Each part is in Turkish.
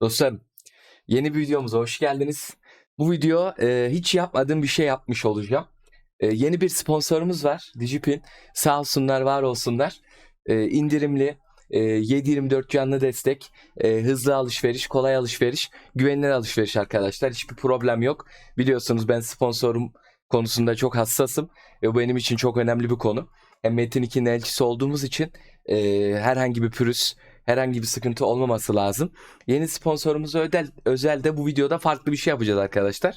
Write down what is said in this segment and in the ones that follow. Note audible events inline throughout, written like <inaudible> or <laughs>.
Dostlarım, yeni bir videomuza hoş geldiniz. Bu video e, hiç yapmadığım bir şey yapmış olacağım. E, yeni bir sponsorumuz var, Digipin. Sağ olsunlar, var olsunlar. E, indirimli, e, 7/24 canlı destek, e, hızlı alışveriş, kolay alışveriş, güvenilir alışveriş arkadaşlar. Hiçbir problem yok. Biliyorsunuz ben sponsorum konusunda çok hassasım ve bu benim için çok önemli bir konu. Hem Metin 2'nin elçisi olduğumuz için e, herhangi bir pürüz, herhangi bir sıkıntı olmaması lazım. Yeni sponsorumuza özel, özel de bu videoda farklı bir şey yapacağız arkadaşlar.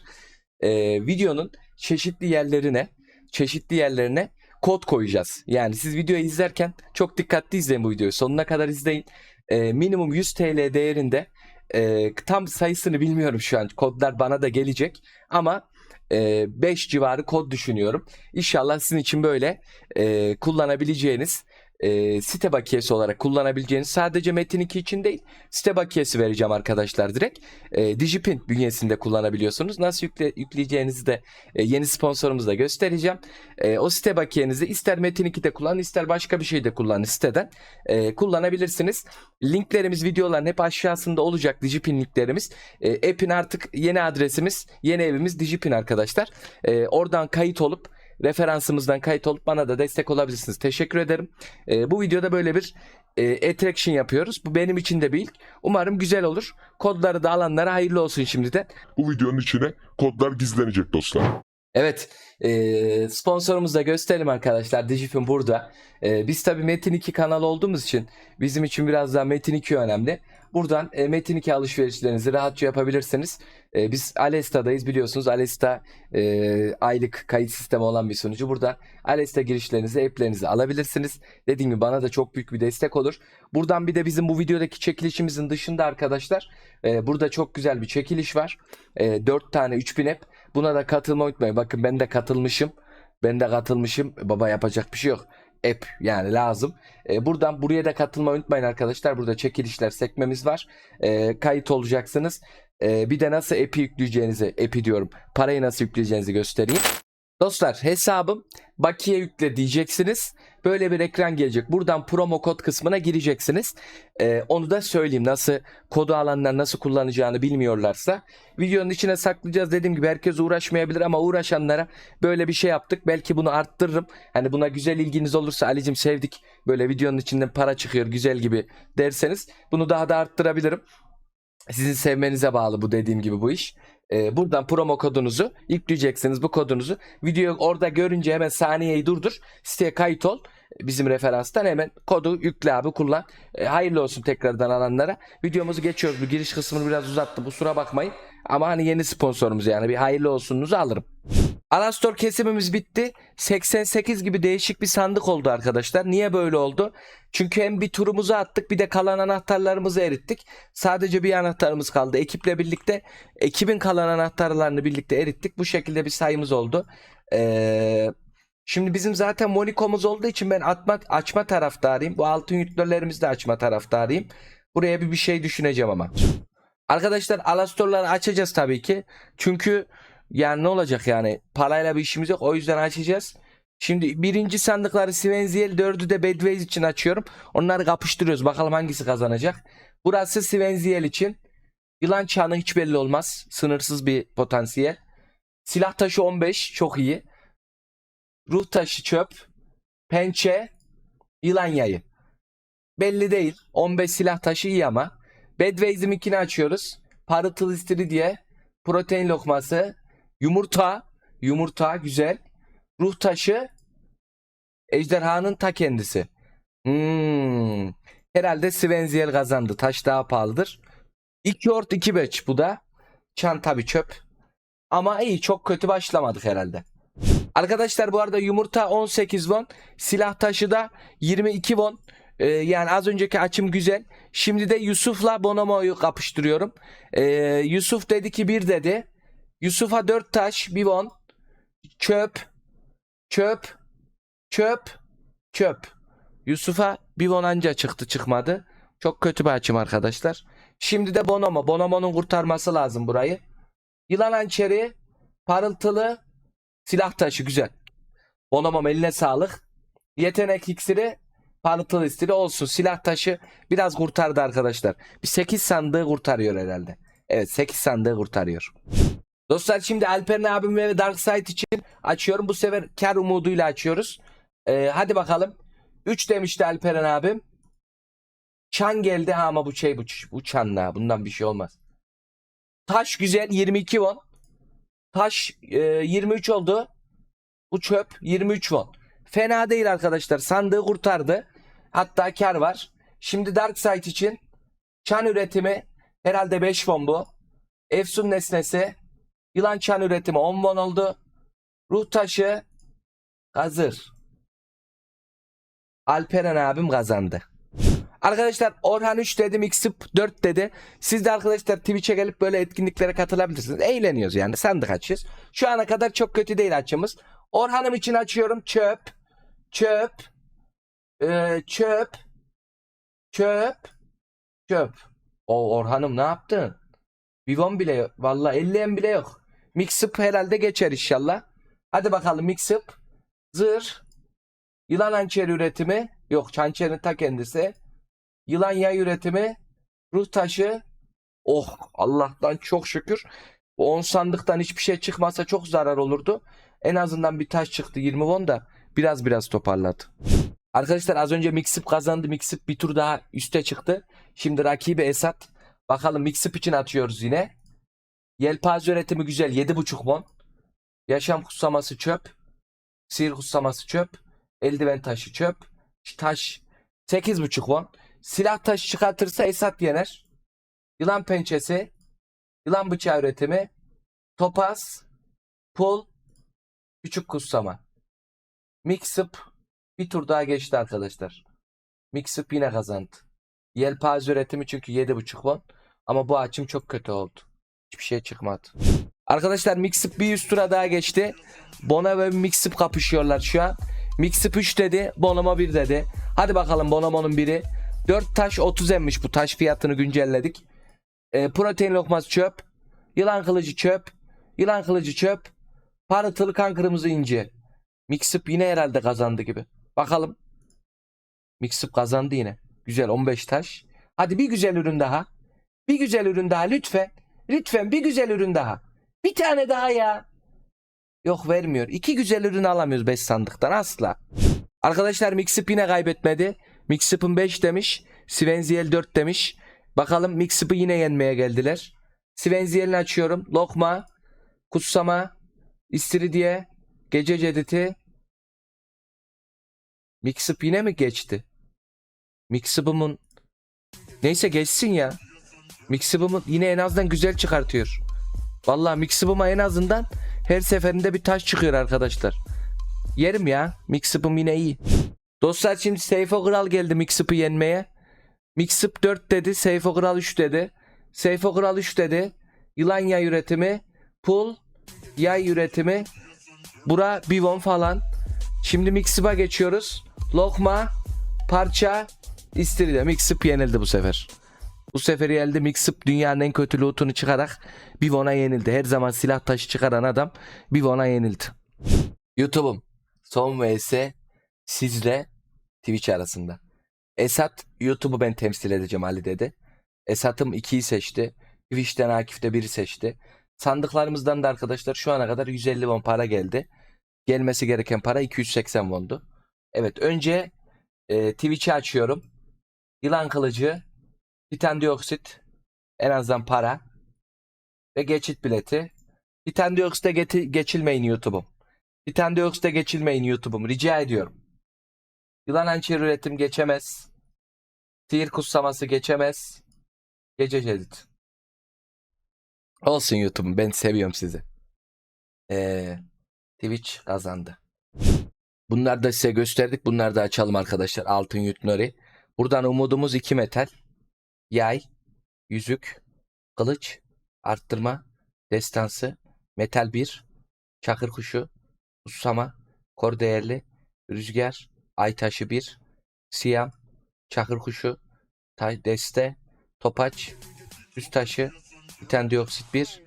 Ee, videonun çeşitli yerlerine çeşitli yerlerine kod koyacağız. Yani siz videoyu izlerken çok dikkatli izleyin bu videoyu. Sonuna kadar izleyin. Ee, minimum 100 TL değerinde e, tam sayısını bilmiyorum şu an. Kodlar bana da gelecek ama 5 civarı kod düşünüyorum. İnşallah sizin için böyle e, kullanabileceğiniz e, site bakiyesi olarak kullanabileceğiniz sadece Metin 2 için değil site bakiyesi vereceğim arkadaşlar direkt. E, Digipin bünyesinde kullanabiliyorsunuz. Nasıl yükle, yükleyeceğinizi de e, yeni sponsorumuzda göstereceğim. E, o site bakiyenizi ister Metin 2'de kullanın ister başka bir şeyde kullanın siteden e, kullanabilirsiniz. Linklerimiz videoların hep aşağısında olacak Digipin linklerimiz. E, app'in artık yeni adresimiz yeni evimiz Digipin arkadaşlar. E, oradan kayıt olup referansımızdan kayıt olup bana da destek olabilirsiniz. Teşekkür ederim. E, bu videoda böyle bir e, attraction yapıyoruz. Bu benim için de bir ilk. Umarım güzel olur. Kodları da alanlara hayırlı olsun şimdiden. Bu videonun içine kodlar gizlenecek dostlar. Evet, e, sponsorumuzu da gösterelim arkadaşlar. Digifin burada. E, biz tabii Metin 2 kanalı olduğumuz için bizim için biraz daha Metin 2 önemli. Buradan e, Metin 2 alışverişlerinizi rahatça yapabilirsiniz. E, biz Alesta'dayız biliyorsunuz. Alesta e, aylık kayıt sistemi olan bir sunucu. Buradan Alesta girişlerinizi, app'lerinizi alabilirsiniz. Dediğim gibi bana da çok büyük bir destek olur. Buradan bir de bizim bu videodaki çekilişimizin dışında arkadaşlar e, burada çok güzel bir çekiliş var. E, 4 tane 3000 app. Buna da katılmayı unutmayın. Bakın ben de katılmışım. Ben de katılmışım. Baba yapacak bir şey yok. App yani lazım. E, buradan buraya da katılmayı unutmayın arkadaşlar. Burada çekilişler sekmemiz var. E, kayıt olacaksınız. E, bir de nasıl app'i yükleyeceğinizi, app'i diyorum. Parayı nasıl yükleyeceğinizi göstereyim. Dostlar hesabım bakiye yükle diyeceksiniz. Böyle bir ekran gelecek. Buradan promo kod kısmına gireceksiniz. Ee, onu da söyleyeyim. Nasıl kodu alanlar nasıl kullanacağını bilmiyorlarsa. Videonun içine saklayacağız. Dediğim gibi herkes uğraşmayabilir ama uğraşanlara böyle bir şey yaptık. Belki bunu arttırırım. Hani buna güzel ilginiz olursa Ali'cim sevdik. Böyle videonun içinden para çıkıyor güzel gibi derseniz bunu daha da arttırabilirim. Sizin sevmenize bağlı bu dediğim gibi bu iş. Ee, buradan promo kodunuzu yükleyeceksiniz bu kodunuzu. Videoyu orada görünce hemen saniyeyi durdur. Siteye kayıt ol. Bizim referanstan hemen kodu yükle abi kullan. Ee, hayırlı olsun tekrardan alanlara. Videomuzu geçiyoruz. Bu giriş kısmını biraz uzattım. Kusura bakmayın. Ama hani yeni sponsorumuz yani bir hayırlı olsunuzu alırım. Alastor kesimimiz bitti. 88 gibi değişik bir sandık oldu arkadaşlar. Niye böyle oldu? Çünkü hem bir turumuzu attık bir de kalan anahtarlarımızı erittik. Sadece bir anahtarımız kaldı. Ekiple birlikte ekibin kalan anahtarlarını birlikte erittik. Bu şekilde bir sayımız oldu. Ee, şimdi bizim zaten Monico'muz olduğu için ben atma, açma taraftarıyım. Bu altın yüklülerimizi de açma taraftarıyım. Buraya bir bir şey düşüneceğim ama. Arkadaşlar Alastor'ları açacağız tabii ki. Çünkü yani ne olacak yani parayla bir işimiz yok. O yüzden açacağız. Şimdi birinci sandıkları Svenziel, dördü de Bedways için açıyorum. Onları kapıştırıyoruz. Bakalım hangisi kazanacak. Burası Svenziel için. Yılan çanı hiç belli olmaz. Sınırsız bir potansiyel. Silah taşı 15 çok iyi. Ruh taşı çöp. Pençe. Yılan yayı. Belli değil. 15 silah taşı iyi ama. Bedways'iminkini açıyoruz. Parıtıl diye. Protein lokması. Yumurta. Yumurta güzel. Ruh taşı. Ejderhanın ta kendisi. Hmm. Herhalde Svenziel kazandı. Taş daha pahalıdır. 2 ort 2 beç bu da. Çan tabi çöp. Ama iyi çok kötü başlamadık herhalde. Arkadaşlar bu arada yumurta 18 won. Silah taşı da 22 won. Ee, yani az önceki açım güzel. Şimdi de Yusuf'la Bonomo'yu kapıştırıyorum. Ee, Yusuf dedi ki 1 dedi. Yusuf'a 4 taş 1 won. Çöp. Çöp. Çöp. Çöp. Yusuf'a bir won anca çıktı çıkmadı. Çok kötü bir açım arkadaşlar. Şimdi de Bonomo. Bonomo'nun kurtarması lazım burayı. Yılan hançeri. Parıltılı. Silah taşı güzel. Bonomo eline sağlık. Yetenek iksiri. Parıltılı istiri olsun. Silah taşı biraz kurtardı arkadaşlar. Bir 8 sandığı kurtarıyor herhalde. Evet 8 sandığı kurtarıyor. Dostlar şimdi Alperen abim ve Dark Side için açıyorum. Bu sefer kar umuduyla açıyoruz. Ee, hadi bakalım. 3 demişti Alperen abim. Çan geldi ha ama bu şey bu, bu çanla bundan bir şey olmaz. Taş güzel 22 won. Taş e, 23 oldu. Bu çöp 23 won. Fena değil arkadaşlar. Sandığı kurtardı. Hatta kar var. Şimdi Dark Side için çan üretimi herhalde 5 won bu. Efsun nesnesi yılan çan üretimi 10 won oldu. Ruh taşı hazır. Alperen abim kazandı. Arkadaşlar Orhan 3 dedi, Mixup 4 dedi. Siz de arkadaşlar Twitch'e gelip böyle etkinliklere katılabilirsiniz. Eğleniyoruz yani. Sandık açıyoruz. Şu ana kadar çok kötü değil açımız. Orhan'ım için açıyorum. Çöp. Çöp. Ee, çöp. Çöp. Çöp. O Orhan'ım ne yaptın? Vivon bile yok. Valla 50'en bile yok. Mixup herhalde geçer inşallah. Hadi bakalım Mixup. Zır. Yılan hançeri üretimi. Yok hançerin ta kendisi. Yılan yay üretimi. Ruh taşı. Oh Allah'tan çok şükür. Bu 10 sandıktan hiçbir şey çıkmasa çok zarar olurdu. En azından bir taş çıktı 20 won da biraz biraz toparladı. Arkadaşlar az önce Mixip kazandı. Mixip bir tur daha üste çıktı. Şimdi rakibi Esat. Bakalım Mixip için atıyoruz yine. Yelpaze üretimi güzel 7.5 won. Yaşam kutsaması çöp. Sihir kutsaması çöp. Eldiven taşı çöp. Taş 8.5 won. Silah taşı çıkartırsa Esat yener. Yılan pençesi. Yılan bıçağı üretimi. Topaz. Pul. Küçük kutsama. Mixup bir tur daha geçti arkadaşlar. Mixup yine kazandı. Yelpaze üretimi çünkü 7.5 won. Ama bu açım çok kötü oldu. Hiçbir şey çıkmadı. Arkadaşlar Mixup bir üst tura daha geçti. Bona ve Mixup kapışıyorlar şu an. Mixup 3 dedi. Bonomo 1 dedi. Hadi bakalım Bonomo'nun biri. 4 taş 30 emmiş bu taş fiyatını güncelledik. E, protein lokması çöp. Yılan kılıcı çöp. Yılan kılıcı çöp. Parıltılı kan kırmızı inci. Mixup yine herhalde kazandı gibi. Bakalım. Mixup kazandı yine. Güzel 15 taş. Hadi bir güzel ürün daha. Bir güzel ürün daha lütfen. Lütfen bir güzel ürün daha. Bir tane daha ya. Yok vermiyor. İki güzel ürün alamıyoruz 5 sandıktan asla. Arkadaşlar Mixup yine kaybetmedi. Mixup'ın 5 demiş. Svenziel 4 demiş. Bakalım Mixup'ı yine yenmeye geldiler. Svenziel'ini açıyorum. Lokma. Kutsama. İstiridye. Gece cediti. Mixup yine mi geçti? Mixup'ımın Neyse geçsin ya. Mixup'ımın yine en azından güzel çıkartıyor. Vallahi Mixup'ıma en azından her seferinde bir taş çıkıyor arkadaşlar. Yerim ya. Mixup'ım yine iyi. Dostlar şimdi Seyfo Kral geldi Mixup'ı yenmeye. Mixup 4 dedi. Seyfo Kral 3 dedi. Seyfo Kral 3 dedi. Yılan yay üretimi. Pul. Yay üretimi. Bura Bivon falan. Şimdi Mixup'a geçiyoruz. Lokma. Parça. İstiridye. Mixup yenildi bu sefer. Bu sefer geldi Mixup dünyanın en kötü lootunu çıkarak Bivon'a yenildi. Her zaman silah taşı çıkaran adam Bivon'a yenildi. YouTube'um. Son vs sizle Twitch arasında. Esat YouTube'u ben temsil edeceğim Ali dedi. Esat'ım 2'yi seçti. Twitch'ten Akif de 1'i seçti. Sandıklarımızdan da arkadaşlar şu ana kadar 150 won para geldi. Gelmesi gereken para 280 wondu. Evet önce e, Twitch'i açıyorum. Yılan kılıcı, titan dioksit, en azından para ve geçit bileti. Titan dioksite geçilmeyin YouTube'um. Titan dioksite geçilmeyin YouTube'um. Rica ediyorum. Yılan hançer üretim geçemez. Sihir kutsaması geçemez. Gece cedid. Olsun YouTube'um. Ben seviyorum sizi. Ee, Twitch kazandı. Bunları da size gösterdik. Bunları da açalım arkadaşlar. Altın Yutnori. Buradan umudumuz iki metal. Yay, yüzük, kılıç, arttırma, destansı, metal 1, çakır kuşu, Usama, kor değerli, rüzgar, ay taşı 1, siyam, çakır kuşu, tay, deste, topaç, üst taşı, titan dioksit 1,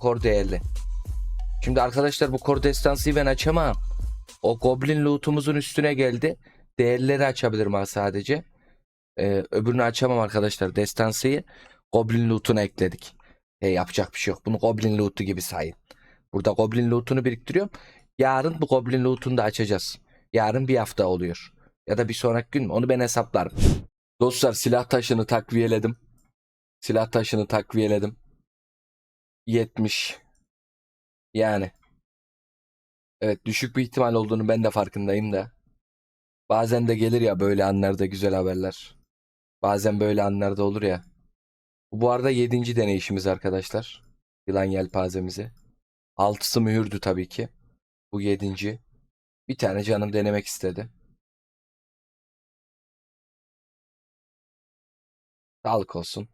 kor değerli. Şimdi arkadaşlar bu kor destansıyı ben açamam. O goblin lootumuzun üstüne geldi. Değerleri açabilirim sadece. Ee, öbürünü açamam arkadaşlar. Destansıyı goblin lootuna ekledik. Hey, yapacak bir şey yok. Bunu goblin lootu gibi sayın. Burada goblin lootunu biriktiriyorum. Yarın bu goblin lootunu da açacağız. Yarın bir hafta oluyor. Ya da bir sonraki gün mü? Onu ben hesaplarım. Dostlar silah taşını takviyeledim. Silah taşını takviyeledim. 70. Yani. Evet düşük bir ihtimal olduğunu ben de farkındayım da. Bazen de gelir ya böyle anlarda güzel haberler. Bazen böyle anlarda olur ya. Bu arada 7. deneyişimiz arkadaşlar. Yılan yelpazemizi. Altısı mühürdü tabii ki. Bu 7. Bir tane canım denemek istedi. Sağlık olsun.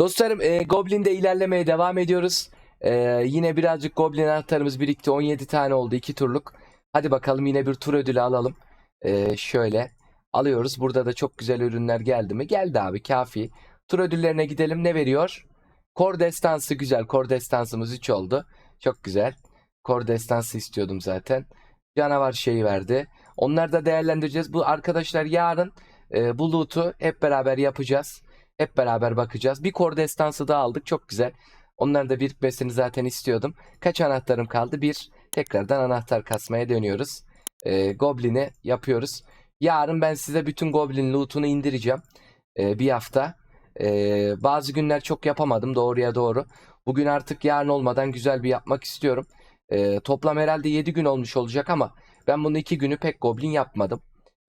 Dostlarım e, Goblin'de ilerlemeye devam ediyoruz. E, yine birazcık Goblin anahtarımız birikti. 17 tane oldu. 2 turluk. Hadi bakalım yine bir tur ödülü alalım. E, şöyle alıyoruz. Burada da çok güzel ürünler geldi mi? Geldi abi kafi. Tur ödüllerine gidelim. Ne veriyor? Kor destansı güzel. Kor destansımız 3 oldu. Çok güzel. Kor destansı istiyordum zaten. Canavar şeyi verdi. Onları da değerlendireceğiz. Bu arkadaşlar yarın e, bu loot'u hep beraber yapacağız. Hep beraber bakacağız. Bir kor destansı daha aldık. Çok güzel. Onların da birikmesini zaten istiyordum. Kaç anahtarım kaldı? Bir. Tekrardan anahtar kasmaya dönüyoruz. Ee, Goblin'i yapıyoruz. Yarın ben size bütün Goblin loot'unu indireceğim. Ee, bir hafta. Ee, bazı günler çok yapamadım. Doğruya doğru. Bugün artık yarın olmadan güzel bir yapmak istiyorum. Ee, toplam herhalde 7 gün olmuş olacak ama ben bunu 2 günü pek Goblin yapmadım.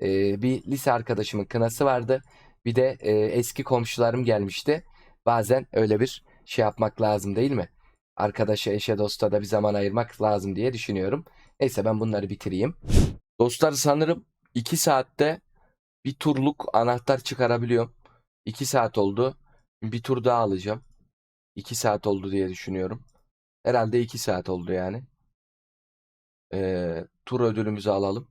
Ee, bir lise arkadaşımın kınası vardı. Bir de e, eski komşularım gelmişti. Bazen öyle bir şey yapmak lazım değil mi? Arkadaşa, eşe, dosta da bir zaman ayırmak lazım diye düşünüyorum. Neyse ben bunları bitireyim. Dostlar sanırım 2 saatte bir turluk anahtar çıkarabiliyorum. 2 saat oldu. Bir tur daha alacağım. 2 saat oldu diye düşünüyorum. Herhalde 2 saat oldu yani. Ee, tur ödülümüzü alalım.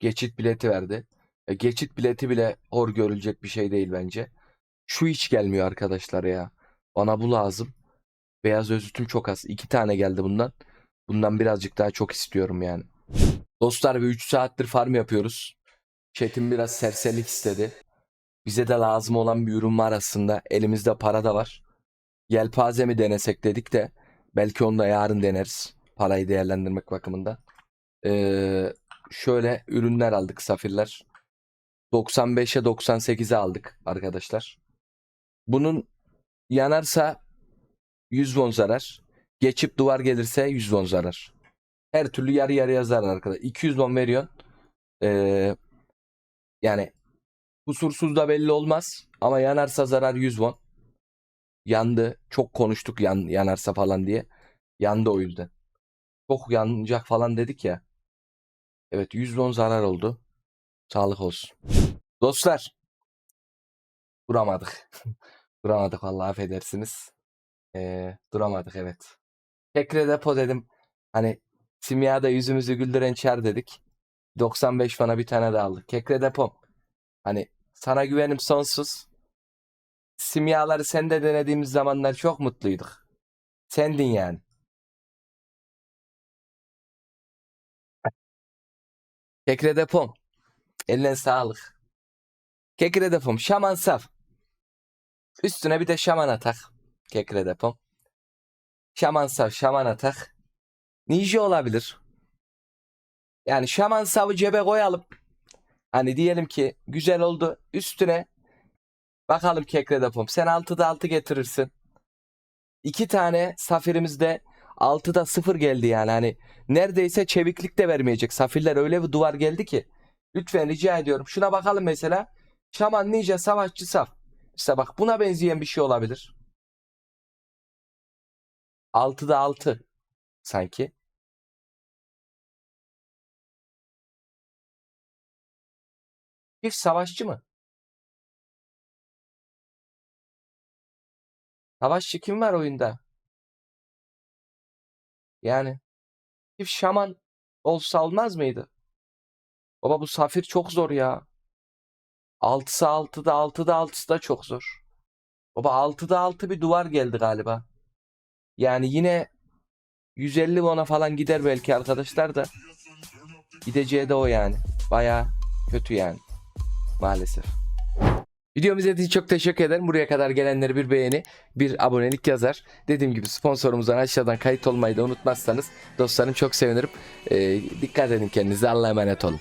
Geçit bileti verdi. E, geçit bileti bile hor görülecek bir şey değil bence. Şu hiç gelmiyor arkadaşlar ya. Bana bu lazım. Beyaz özütüm çok az. İki tane geldi bundan. Bundan birazcık daha çok istiyorum yani. Dostlar bir 3 saattir farm yapıyoruz. Chat'im biraz serserlik istedi. Bize de lazım olan bir ürün var aslında. Elimizde para da var. Yelpaze mi denesek dedik de belki onu da yarın deneriz. Parayı değerlendirmek bakımından. Ee, şöyle ürünler aldık safirler. 95'e 98'e aldık arkadaşlar. Bunun yanarsa 100 won zarar. Geçip duvar gelirse 100 won zarar. Her türlü yarı yarıya zarar arkadaşlar. 200 won veriyorsun. Ee, yani kusursuz da belli olmaz. Ama yanarsa zarar 100 won. Yandı. Çok konuştuk yan, yanarsa falan diye. Yandı o yüzden. Çok yanacak falan dedik ya. Evet 100 won zarar oldu. Sağlık olsun. Dostlar. Duramadık. <laughs> duramadık vallahi affedersiniz. Ee, duramadık evet. Tekre depo dedim. Hani simyada yüzümüzü güldüren çer dedik. 95 fana bir tane daha aldık. Kekre depo. Hani sana güvenim sonsuz. Simyaları sende denediğimiz zamanlar çok mutluyduk. Sendin yani. Kekre depom. Eline sağlık. Kekre depom. Şaman saf. Üstüne bir de şaman atak. Kekre depom. Şaman saf, şaman atak. Ninja olabilir. Yani şaman savı cebe koyalım. Hani diyelim ki güzel oldu. Üstüne bakalım kekre depom. Sen 6'da 6 getirirsin. İki tane safirimizde 6'da 0 geldi yani. Hani neredeyse çeviklik de vermeyecek. Safirler öyle bir duvar geldi ki. Lütfen rica ediyorum. Şuna bakalım mesela. Şaman, ninja, savaşçı, saf. İşte bak buna benzeyen bir şey olabilir. 6'da 6 sanki. Çift savaşçı mı? Savaşçı kim var oyunda? Yani çift şaman olsa olmaz mıydı? Baba bu safir çok zor ya. 6'sı 6'da 6'da 6'sı da çok zor. Baba 6'da 6 bir duvar geldi galiba. Yani yine 150 won'a falan gider belki arkadaşlar da. Gideceği de o yani. Baya kötü yani. Maalesef. Videomu izlediğiniz için çok teşekkür ederim. Buraya kadar gelenlere bir beğeni, bir abonelik yazar. Dediğim gibi sponsorumuzdan aşağıdan kayıt olmayı da unutmazsanız dostlarım çok sevinirim. Ee, dikkat edin kendinize. Allah'a emanet olun.